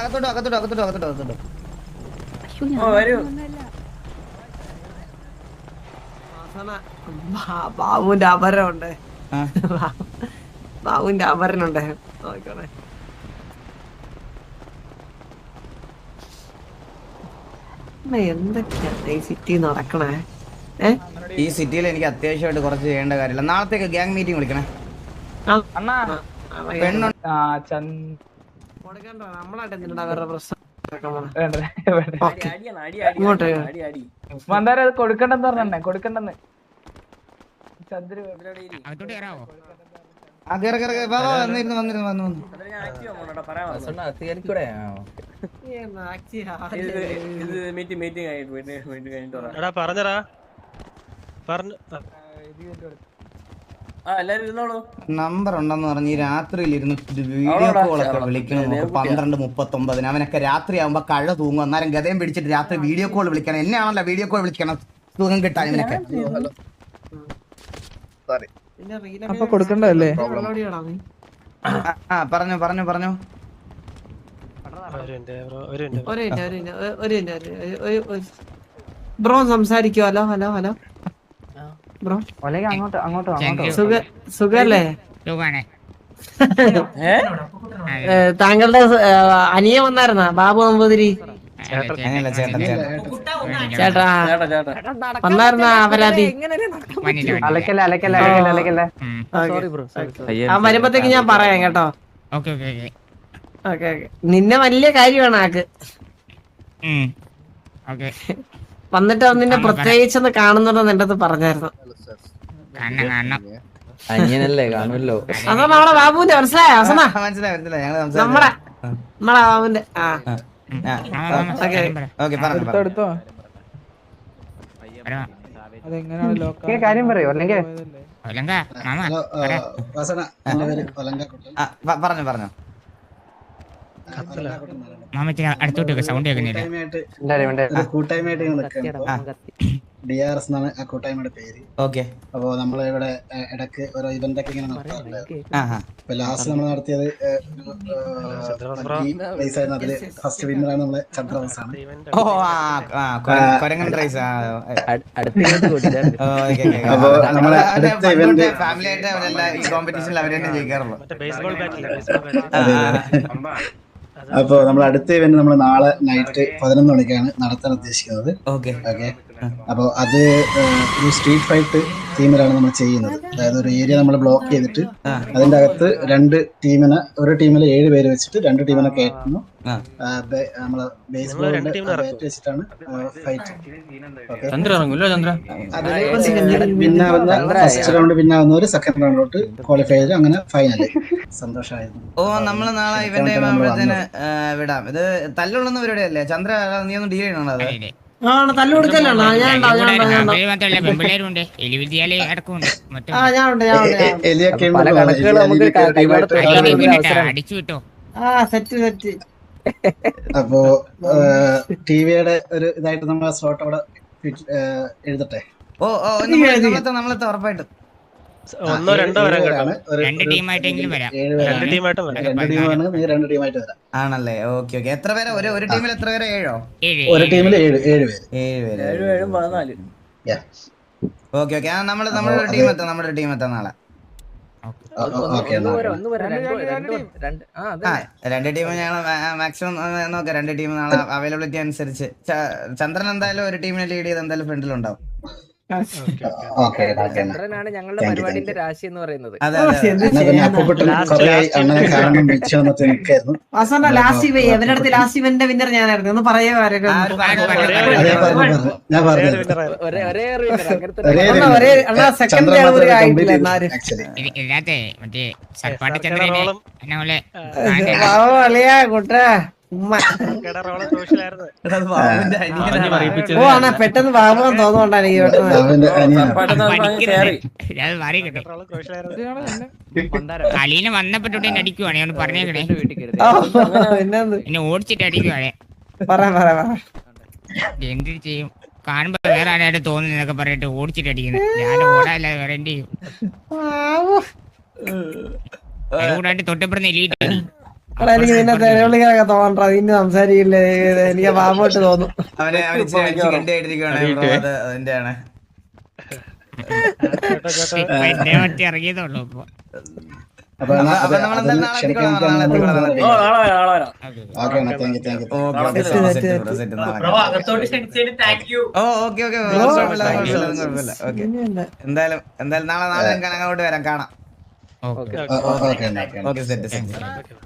അകത്തോട്ട് അകത്തോട്ടോ അകത്തോട്ടോ അകത്തോട്ടോ അകത്തോട്ട്. ഓ വരൂ. അവസാന ബാ- ബാബുവിന്റെ അപരമുണ്ട് ആ. ബാബുവിന്റെ അപരനുണ്ട് നോക്കണേ അമ്മ, എന്തൊക്കെയാ ഈ സിറ്റി നടക്കണേ? ഈ സിറ്റിയിൽ എനിക്ക് അത്യാവശ്യമായിട്ട് കുറച്ച് ചെയ്യേണ്ട കാര്യമില്ല. നാളത്തേക്ക് ഗ്യാങ് മീറ്റിംഗ് വിളിക്കണേ. പെണ്ണുണ്ട്. മന്ദാരം അത് കൊടുക്കണ്ടെന്ന് പറഞ്ഞെ കൊടുക്കണ്ടെന്ന്. ചന്ദ്ര. പറഞ്ഞടാ. പറഞ്ഞു നമ്പർ ഉണ്ടെന്ന് പറഞ്ഞ് ഈ രാത്രിയിൽ ഇരുന്ന് വീഡിയോ കോൾ ഒക്കെ. വിളിക്കണം നമുക്ക്. പന്ത്രണ്ട് മുപ്പത്തൊമ്പതിന്. അവനൊക്കെ രാത്രി ആവുമ്പോ കഴ തൂങ്ങും. അന്നേരം ഗതയും പിടിച്ചിട്ട് രാത്രി വീഡിയോ കോൾ വിളിക്കണം. എന്നെയാണല്ലോ വീഡിയോ കോൾ വിളിക്കണം. സുഖം കിട്ടാൻ ഇവനൊക്കെ. അപ്പൊ കൊടുക്കണ്ടല്ലേ ആ, പറഞ്ഞു പറഞ്ഞു പറഞ്ഞു. ബ്രോ ഒരു മിനിറ്റ് ഒരു മിനിറ്റ് ഒരു മിനിറ്റ്. ഒരു- ഒരു മിനിറ്റ്. ഒരു- ഒരു- ഒരു- ബ്രോ സംസാരിക്കോ ഹലോ ഹലോ ഹലോ. ബ്രോ? അല്ലെങ്കിൽ അങ്ങോട്ട് അങ്ങോട്ട് അങ്ങോട്ട് സുഖ സുഖല്ലേ? സുഖാണേ. താങ്കളുടെ അനിയ വന്നായിരുന്ന? ബാബു നമ്പൂതിരി? ചേട്ടാ ചേട്ടാ ചേട്ടാ വന്നായിരുന്ന അപരാധി അലക്കല്ല അലക്കല്ല അലക്കല്ല അലക്കല്ല? ആ വരുമ്പത്തേക്ക് ഞാൻ പറയാം കേട്ടോ. Okay okay okay. Okay okay. നിന്നെ വലിയ കാര്യമാണ് ആക്ക്. ഓക്കെ. വന്നിട്ട് നിന്നെ പ്രത്യേകിച്ചൊന്ന് കാണുന്നുണ്ടെന്ന് എന്റെ അടുത്ത് പറഞ്ഞായിരുന്നു. അനിയനല്ലേ കാണുമല്ലോ. നമ്മുടെ ബാബുവിന്റെ മനസ്സിലായോ? അവസാന ആ, മനസ്സിലായി മനസ്സിലായി. ഞങ്ങൾ നമ്മടെ നമ്മളെ ബാബുവിന്റെ. ആ. കാര്യം പറയോ? അല്ലെങ്കിൽ പറഞ്ഞു പറഞ്ഞു. മാമ അടുത്തോട്ട് സൗണ്ട് കേൾക്കുന്നില്ല? കൂട്ടായ്മയായിട്ട് നിൽക്കുകയാണ്. ഡി ആർ എസ് എന്നാണ് ആ കൂട്ടായ്മയുടെ പേര്. ഓക്കെ. അപ്പോ നമ്മൾ ഇവിടെ ഇടയ്ക്ക് ഓരോ ഇവന്റ് ഒക്കെ ഇങ്ങനെ നടത്താറുണ്ട്. ഇപ്പൊ ലാസ്റ്റ് നമ്മൾ നടത്തിയത് അതിൽ ഫസ്റ്റ് വിന്നർ ആണ് നമ്മളെ ചന്ദ്രബോസ് ആണ്. അപ്പോ നമ്മളെ അടുത്ത ഇവന്റ് അപ്പൊ നമ്മളെ അടുത്ത ഇവന്റ് നമ്മൾ നാളെ നൈറ്റ് പതിനൊന്ന് മണിക്കാണ് നടത്താൻ ഉദ്ദേശിക്കുന്നത്. ഓക്കെ ഓക്കെ അപ്പോൾ അത് ഒരു സ്ട്രീറ്റ് ഫൈറ്റ് ടീമിലാണ് നമ്മൾ ചെയ്യുന്നത്. അതായത് ഒരു ഏരിയ നമ്മൾ ബ്ലോക്ക് ചെയ്തിട്ട്. അതിന്റെ അകത്ത് രണ്ട് ടീമിനെ ഒരു ടീമിൽ ഏഴ് പേര് വെച്ചിട്ട് രണ്ട് ടീമിനെ കയറ്റുന്നു. നമ്മൾ ബേസ്ബോളിന്റെ ബാറ്റ് വെച്ചിട്ടാണ് ഫൈറ്റ് ചന്ദ്ര ഇറങ്ങൂല്ലോ ചന്ദ്ര? പിന്നാവുന്ന ഫസ്റ്റ് റൗണ്ട് പിന്നാവുന്നവര് സെക്കൻഡ് റൗണ്ടിലോട്ട് ക്വാളിഫൈ ചെയ്തു അങ്ങനെ ഫൈനൽ സന്തോഷമായിരുന്നു ഓ നമ്മൾ നാളെ ഇവന്റ് വിടാം. ഇത് തല്ലുള്ളുന്ന പരിപാടിയല്ലേ ചന്ദ്ര നീ ഒന്ന് ഡീൽ ചെയ്യണോ അത്. ഒരു അപ്പോ ടിവിയുടെ ഒരു ഇതായിട്ട് നമ്മൾ സ്ലോട്ട് അവിടെ എഴുതട്ടെ? ഓ ഓ നമ്മളത്തെ ഉറപ്പായിട്ടും. ഒന്നോ രണ്ടോ വരാൻ കേട്ടോ. രണ്ട് ടീമായിട്ടെങ്കിലും വരാം. രണ്ട് ടീമായിട്ടും വരാം. രണ്ട് ടീമാണ്. നീ രണ്ട് ടീമായിട്ട് വരാം. ആണല്ലേ? Okay okay. എത്ര പേരെ? ഒരു ഒരു ടീമിൽ എത്ര പേരെ? ഏഴോ? ഒരു ടീമിൽ ഏഴ് ഏഴ് പേര്. ഏഴ് പേര്. ഏഴും ഏഴും പതിനാല്. Okay okay. ആ നമ്മൾ നമ്മുടെ ടീം എത്താം നമ്മുടെ ടീം എത്താം നാളെ. രണ്ട് രണ്ട് രണ്ട് ആ ആ രണ്ട് ടീം ഞങ്ങൾ മാക്സിമം നോക്കാം. രണ്ട് ടീം നാളെ അവൈലബിലിറ്റി അനുസരിച്ച്. ചന്ദ്രൻ എന്തായാലും ഒരു ടീമിനെ ലീഡ് ചെയ്ത് എന്തായാലും ഫ്രണ്ടിലുണ്ടാവും. ചന്ദ്രനാണ് ഞങ്ങളുടെ പരിപാടിന്റെ. രാശി എന്ന് പറയുന്നത് ലാസ്റ്റ് ഇവന്റെ വിന്നർ ഞാനായിരുന്നു. ഒന്ന് പറയോ ഒരേ അണ്ണാ, സെക്കൻഡ് ആയിട്ടില്ല മറ്റേ കുട്ടാ. ഓ അണ്ണാ പെട്ടെന്ന് വാങ്ങാൻ തോന്നുകൊണ്ടാണ് എനിക്ക്. അലീനെ വന്നപ്പോഴേ അടിക്കുവാണ്. ഞാൻ പറഞ്ഞേക്കണേ എന്നെ ഓടിച്ചിട്ട് അടിക്കുവാണേ. പറ പറ പറ. എന്ത് ചെയ്യും? കാണുമ്പോ വേറെ ആരായിട്ട് തോന്നുന്നു എന്നൊക്കെ പറഞ്ഞിട്ട് ഓടിച്ചിട്ട് അടിക്കുന്നത് ഞാൻ ഓടാല്ലാതെ വേറെ എന്ത് ചെയ്യും? തൊട്ടപ്പെടുന്ന എലിയിട്ട് അടി. എനിക്ക് നിന്നെ തെരവിളിക്കാനൊക്കെ തോന്നണ്ട നിന്നെ സംസാരിക്കില്ലേ എനിക്ക് പാമ്പോട്ട് തോന്നുന്നു അവനെ എന്തായാലും എന്തായാലും നാളെ നാളെ ഞങ്ങൾക്ക് അങ്ങോട്ട് വരാം കാണാം ഓക്കെ സെറ്റ് സെറ്റ്